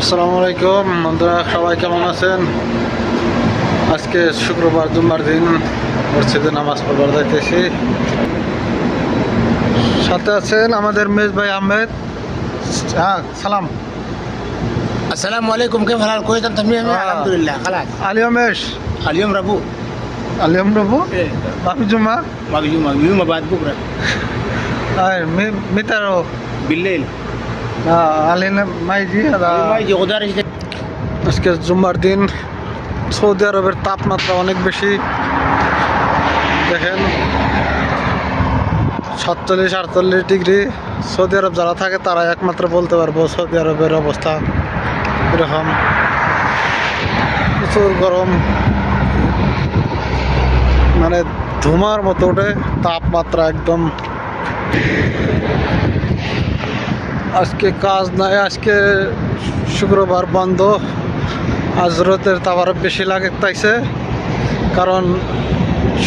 আসসালামু আলাইকুম। বন্ধুরা সবাই কেমন আছেন? আজকে শুক্রবার জুম্মার দিন। মসজিদে নামাজ পড়বার যাইতেছি। সাথে আছেন আমাদের মেজ ভাই আহমেদ। হ্যাঁ সালাম। আসসালামু আলাইকুম কে ভালো কইতাম তুমি? আলহামদুলিল্লাহ খালাস আলিয়ম এস আলিয়ম রাবু। আলিয়ম রাবু? বাবি জুমা বাবি জুমা বিউমা বাদ বুকরা আর মিতারো বিল্লাইল। আলিনা মাইজি আজকে জুম্মার দিন সৌদি আরবের তাপমাত্রা অনেক বেশি। দেখেন সাতচল্লিশ আটচল্লিশ ডিগ্রি। সৌদি আরব যারা থাকে তারা একমাত্র বলতে পারব সৌদি আরবের অবস্থা এরকম। প্রচুর গরম। মানে ধুমার মতো ওঠে তাপমাত্রা একদম আজকে কাজ নাই, আজকে শুক্রবার বন্ধ। আজ আজরতের তাবার বেশি লাগে তাইছে কারণ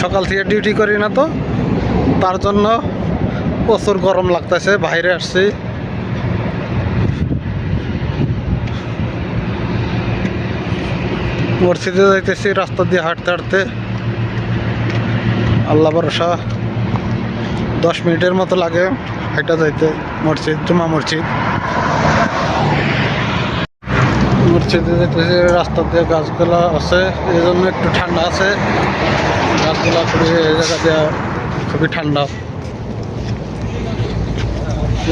সকাল থেকে ডিউটি করি না তো। তার জন্য প্রচুর গরম লাগতেছে বাইরে আসছি। মসজিদে যাইতেছি, রাস্তা দিয়ে হাঁটতে হাঁটতে। আল্লাহ ভরসা, দশ মিনিটের মতো লাগে। হাইটা যাইতে, মসজিদ, জুমা মসজিদ। রাস্তা দিয়ে গাছগুলা আছে এই জন্য একটু ঠান্ডা আছে। গাছগুলা খুবই, এই জায়গা দিয়ে খুবই ঠান্ডা।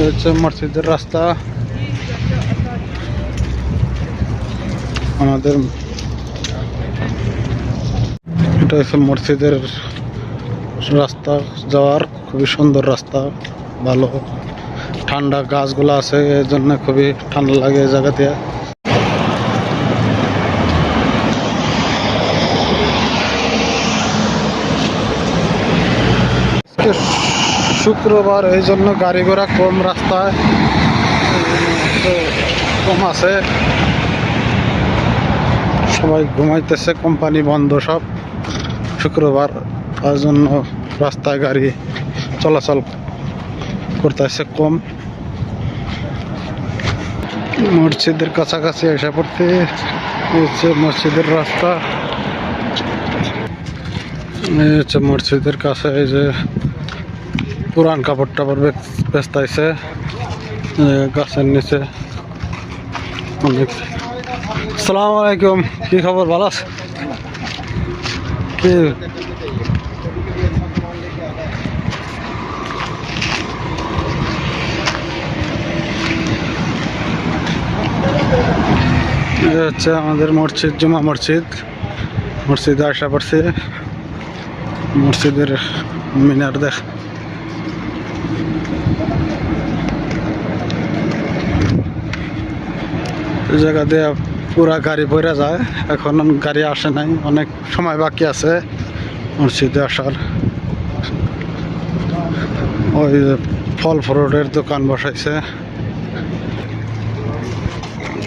হচ্ছে মসজিদের রাস্তা। আমাদের এটা হচ্ছে মসজিদের রাস্তা, যাওয়ার খুবই সুন্দর রাস্তা। ভালো। ঠান্ডা গাছগুলো আছে এর জন্য খুবই ঠান্ডা লাগে এই জায়গাতে। শুক্রবার, এই জন্য গাড়ি ঘোড়া কম রাস্তায়, কম আছে। সবাই ঘুমাইতেছে, কোম্পানি বন্ধ সব। শুক্রবার তার জন্য রাস্তায় গাড়ি চলাচল করতেছে কম। মসজিদের কাছাকাছি এসে পড়তে এই হচ্ছে মসজিদের রাস্তা। এই হচ্ছে মসজিদের কাছে এই যে পুরান কাপড় টাপড় বেচতাইছে গাছের নিচে অনেক সালাম আলাইকুম, কি খবর? ভালো আছে কি এই হচ্ছে আমাদের মসজিদ, জুমা মসজিদ। মসজিদে আসা পড়ছে। মসজিদের মিনার দেখ। জায়গা দিয়ে পুরা গাড়ি ভরে যায়। এখন গাড়ি আসে নাই, অনেক সময় বাকি আছে মসজিদে আসার। ওই ফল ফ্রুটের দোকান বসাইছে।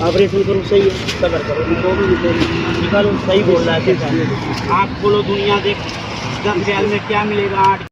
آپریشن کرو، صحیح ہے۔ صبر کرو نکالو نکالو، صحیح بول رہا ہے آپ بولو دنیا دیکھ دس ریال میں کیا ملے گا، آٹھ